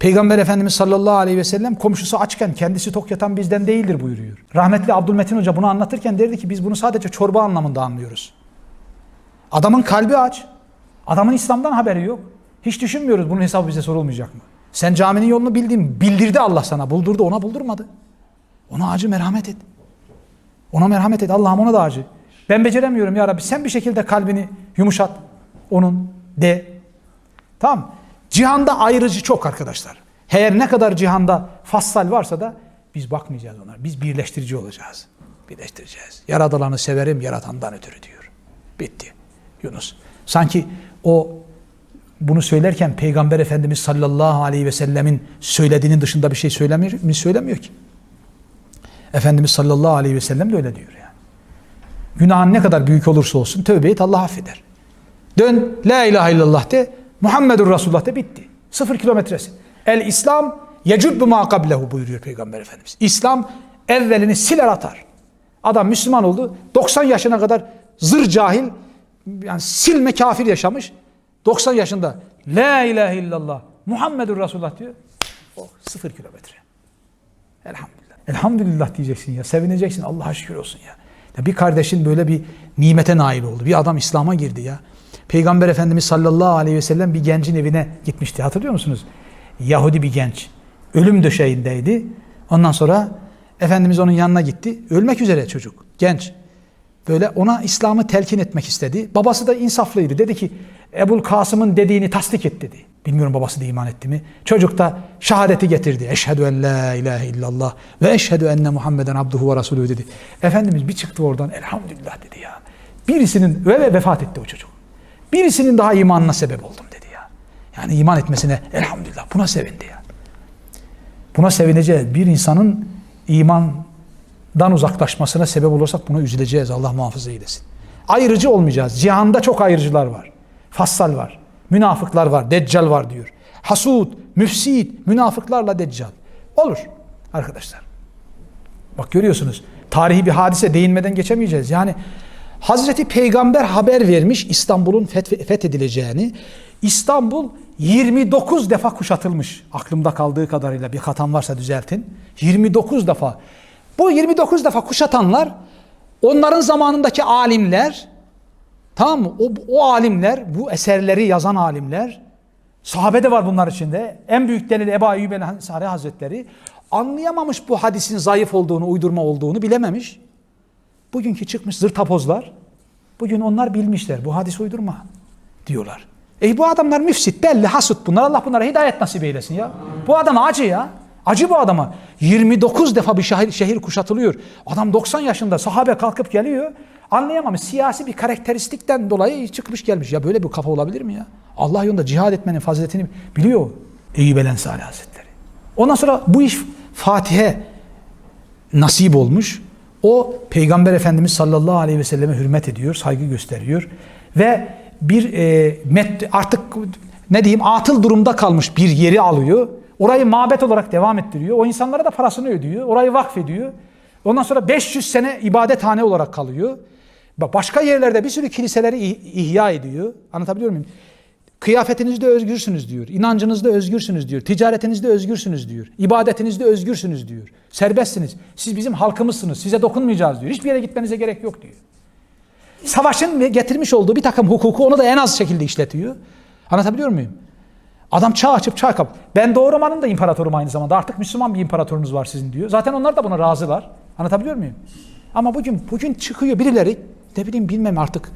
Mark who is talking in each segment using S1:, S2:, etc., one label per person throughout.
S1: Peygamber Efendimiz sallallahu aleyhi ve sellem komşusu açken kendisi tok yatan bizden değildir buyuruyor. Rahmetli Abdülmetin Hoca bunu anlatırken derdi ki biz bunu sadece çorba anlamında anlıyoruz. Adamın kalbi aç. Adamın İslam'dan haberi yok. Hiç düşünmüyoruz bunun hesabı bize sorulmayacak mı? Sen caminin yolunu bildin, bildirdi Allah sana, buldurdu, ona buldurmadı. Ona acı merhamet et. Ona merhamet et. Allah'ım ona da acı. Ben beceremiyorum ya Rabbi. Sen bir şekilde kalbini yumuşat. Onun de. Tamam. Cihanda ayrıcı çok arkadaşlar. Eğer ne kadar cihanda fassal varsa da biz bakmayacağız ona. Biz birleştirici olacağız. Birleştireceğiz. Yaradılanı severim yaratandan ötürü diyor. Bitti. Yunus. Sanki o bunu söylerken Peygamber Efendimiz sallallahu aleyhi ve sellemin söylediğinin dışında bir şey söylemiyor mi? Söylemiyor ki. Efendimiz sallallahu aleyhi ve sellem de öyle diyor yani. Günahın ne kadar büyük olursa olsun tövbe et Allah affeder. Dön la ilahe illallah de Muhammedur Resulullah de bitti. Sıfır kilometresi. El İslam yecubbu ma kablehu buyuruyor Peygamber Efendimiz. İslam evvelini siler atar. Adam Müslüman oldu. 90 yaşına kadar zır cahil yani silme kafir yaşamış. 90 yaşında la ilahe illallah Muhammedur Resulullah diyor. O sıfır kilometre. Elhamdülillah. Elhamdülillah diyeceksin ya. Sevineceksin. Allah'a şükür olsun ya. ya. Bir kardeşin böyle bir nimete nail oldu. Bir adam İslam'a girdi ya. Peygamber Efendimiz sallallahu aleyhi ve sellem bir gencin evine gitmişti. Hatırlıyor musunuz? Yahudi bir genç. Ölüm döşeğindeydi. Ondan sonra Efendimiz onun yanına gitti. Ölmek üzere çocuk. Genç. Böyle ona İslam'ı telkin etmek istedi. Babası da insaflıydı. Dedi ki Ebul Kasım'ın dediğini tasdik et dedi. Bilmiyorum babası da iman etti mi. Çocuk da şehadeti getirdi. Eşhedü en la ilahe illallah ve eşhedü enne Muhammeden abduhu ve rasulü dedi. Efendimiz bir çıktı oradan elhamdülillah dedi ya. Birisinin ve ve vefat etti o çocuk. Birisinin daha imanına sebep oldum dedi ya. Yani iman etmesine elhamdülillah buna sevindi ya. Buna sevineceğiz. Bir insanın imandan uzaklaşmasına sebep olursak buna üzüleceğiz. Allah muhafaza eylesin. Ayrıcı olmayacağız. Cihanda çok ayrıcılar var. Fassal var. Münafıklar var. Deccal var diyor. Hasud, müfsit, münafıklarla deccal. Olur arkadaşlar. Bak görüyorsunuz. Tarihi bir hadise değinmeden geçemeyeceğiz. Yani Hazreti Peygamber haber vermiş İstanbul'un feth- fethedileceğini. İstanbul 29 defa kuşatılmış. Aklımda kaldığı kadarıyla bir hatam varsa düzeltin. 29 defa. Bu 29 defa kuşatanlar onların zamanındaki alimler tamam mı? O, o alimler, bu eserleri yazan alimler sahabe de var bunlar içinde. En büyük delil Ebu Eyyub Hazretleri anlayamamış bu hadisin zayıf olduğunu, uydurma olduğunu bilememiş. Bugünkü çıkmış zırtapozlar. Bugün onlar bilmişler. Bu hadis uydurma diyorlar. E bu adamlar müfsit, belli, hasut bunlar. Allah bunlara hidayet nasip eylesin ya. Bu adam acı ya. Acı bu adama. 29 defa bir şehir, şehir kuşatılıyor. Adam 90 yaşında sahabe kalkıp geliyor. Anlayamamış. Siyasi bir karakteristikten dolayı çıkmış gelmiş. Ya böyle bir kafa olabilir mi ya? Allah yolunda cihad etmenin faziletini biliyor Eyyub el Ensari Hazretleri. Ondan sonra bu iş Fatih'e nasip olmuş. O Peygamber Efendimiz sallallahu aleyhi ve selleme hürmet ediyor, saygı gösteriyor. Ve bir e, met, artık ne diyeyim atıl durumda kalmış bir yeri alıyor. Orayı mabet olarak devam ettiriyor. O insanlara da parasını ödüyor. Orayı vakfediyor. Ondan sonra 500 sene ibadethane olarak kalıyor. Başka yerlerde bir sürü kiliseleri ih- ihya ediyor. Anlatabiliyor muyum? Kıyafetinizde özgürsünüz diyor. İnancınızda özgürsünüz diyor. Ticaretinizde özgürsünüz diyor. İbadetinizde özgürsünüz diyor. Serbestsiniz. Siz bizim halkımızsınız. Size dokunmayacağız diyor. Hiçbir yere gitmenize gerek yok diyor. Savaşın getirmiş olduğu bir takım hukuku onu da en az şekilde işletiyor. Anlatabiliyor muyum? Adam çağ açıp çağ kap. Ben Doğu da imparatorum aynı zamanda. Artık Müslüman bir imparatorunuz var sizin diyor. Zaten onlar da buna razılar. Anlatabiliyor muyum? Ama bugün bugün çıkıyor birileri ne bileyim bilmem artık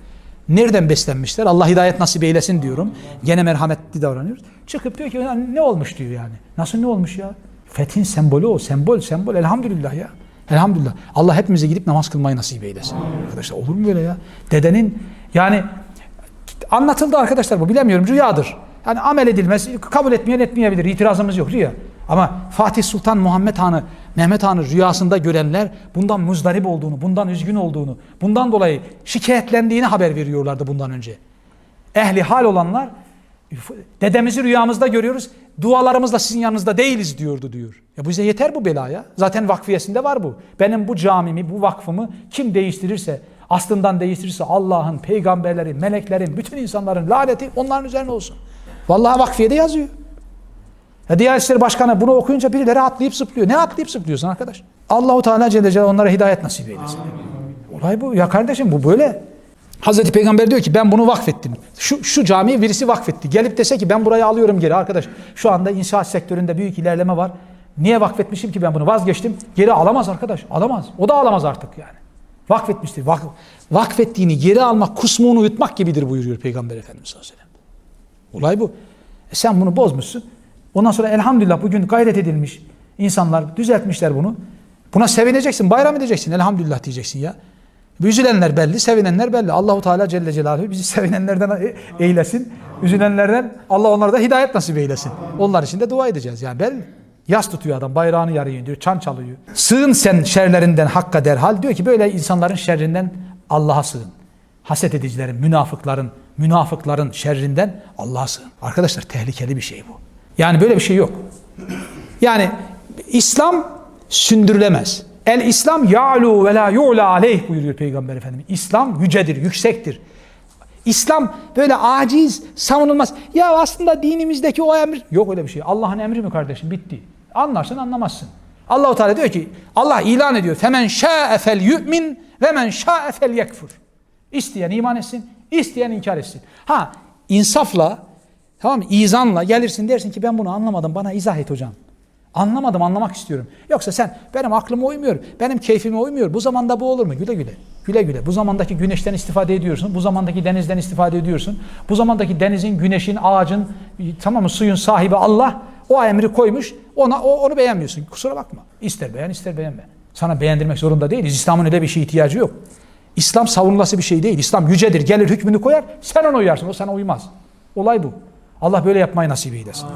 S1: nereden beslenmişler. Allah hidayet nasip eylesin diyorum. Gene merhametli davranıyoruz. Çıkıp diyor ki "Ya ne olmuş diyor yani. Nasıl ne olmuş ya? Fethin sembolü o. Sembol sembol elhamdülillah ya. Elhamdülillah. Allah hepimize gidip namaz kılmayı nasip eylesin. Arkadaşlar olur mu böyle ya? Dedenin yani anlatıldı arkadaşlar bu bilemiyorum rüyadır. Yani amel edilmez, kabul etmeyen etmeyebilir. itirazımız yok rüya. Ama Fatih Sultan Muhammed Han'ı, Mehmet Han'ı rüyasında görenler bundan muzdarip olduğunu, bundan üzgün olduğunu, bundan dolayı şikayetlendiğini haber veriyorlardı bundan önce. Ehli hal olanlar dedemizi rüyamızda görüyoruz. Dualarımızla sizin yanınızda değiliz diyordu diyor. Ya bize yeter bu bela ya. Zaten vakfiyesinde var bu. Benim bu camimi, bu vakfımı kim değiştirirse, aslından değiştirirse Allah'ın, peygamberlerin, meleklerin, bütün insanların laneti onların üzerine olsun. Vallahi vakfiyede yazıyor. Ya Diyanet İşleri Başkanı bunu okuyunca birileri atlayıp zıplıyor. Ne atlayıp zıplıyorsun arkadaş? Allahu Teala Celle Celaluhu onlara hidayet nasip eylesin. Olay bu. Ya kardeşim bu böyle. Hazreti Peygamber diyor ki ben bunu vakfettim. Şu, şu camiye birisi vakfetti. Gelip dese ki ben burayı alıyorum geri arkadaş. Şu anda inşaat sektöründe büyük ilerleme var. Niye vakfetmişim ki ben bunu vazgeçtim? Geri alamaz arkadaş. Alamaz. O da alamaz artık yani. Vakfetmiştir. Vak, vakfettiğini geri almak, kusmuğunu yutmak gibidir buyuruyor Peygamber Efendimiz sallallahu aleyhi ve sellem. Olay bu. E sen bunu bozmuşsun. Ondan sonra elhamdülillah bugün gayret edilmiş. İnsanlar düzeltmişler bunu. Buna sevineceksin, bayram edeceksin. Elhamdülillah diyeceksin ya. Üzülenler belli, sevinenler belli. Allahu Teala Celle Celaluhu bizi sevinenlerden e- eylesin. Üzülenlerden Allah onlara da hidayet nasip eylesin. Onlar için de dua edeceğiz yani belli. Yas tutuyor adam, bayrağını yarıyor diyor, çan çalıyor. Sığın sen şerlerinden hakka derhal. Diyor ki böyle insanların şerrinden Allah'a sığın. Haset edicilerin, münafıkların, münafıkların şerrinden Allah'a sığın. Arkadaşlar tehlikeli bir şey bu. Yani böyle bir şey yok. Yani İslam sündürülemez. El İslam ya'lu ve la yu'la aleyh buyuruyor Peygamber Efendimiz. İslam yücedir, yüksektir. İslam böyle aciz, savunulmaz. Ya aslında dinimizdeki o emir... Yok öyle bir şey. Allah'ın emri mi kardeşim? Bitti. Anlarsın anlamazsın. Allahu Teala diyor ki Allah ilan ediyor. Femen şa'e fel yu'min ve men şa'e fel yekfur. İsteyen iman etsin, isteyen inkar etsin. Ha insafla, tamam mı? İzanla gelirsin dersin ki ben bunu anlamadım bana izah et hocam. Anlamadım anlamak istiyorum. Yoksa sen benim aklıma uymuyor, benim keyfime uymuyor. Bu zamanda bu olur mu? Güle güle. Güle güle. Bu zamandaki güneşten istifade ediyorsun. Bu zamandaki denizden istifade ediyorsun. Bu zamandaki denizin, güneşin, ağacın, tamam mı suyun sahibi Allah o emri koymuş. Ona o, onu beğenmiyorsun. Kusura bakma. İster beğen ister beğenme. Sana beğendirmek zorunda değiliz. İslam'ın öyle bir şeye ihtiyacı yok. İslam savunulası bir şey değil. İslam yücedir. Gelir hükmünü koyar. Sen ona uyarsın. O sana uymaz. Olay bu. Allah böyle yapmayı nasip eylesin.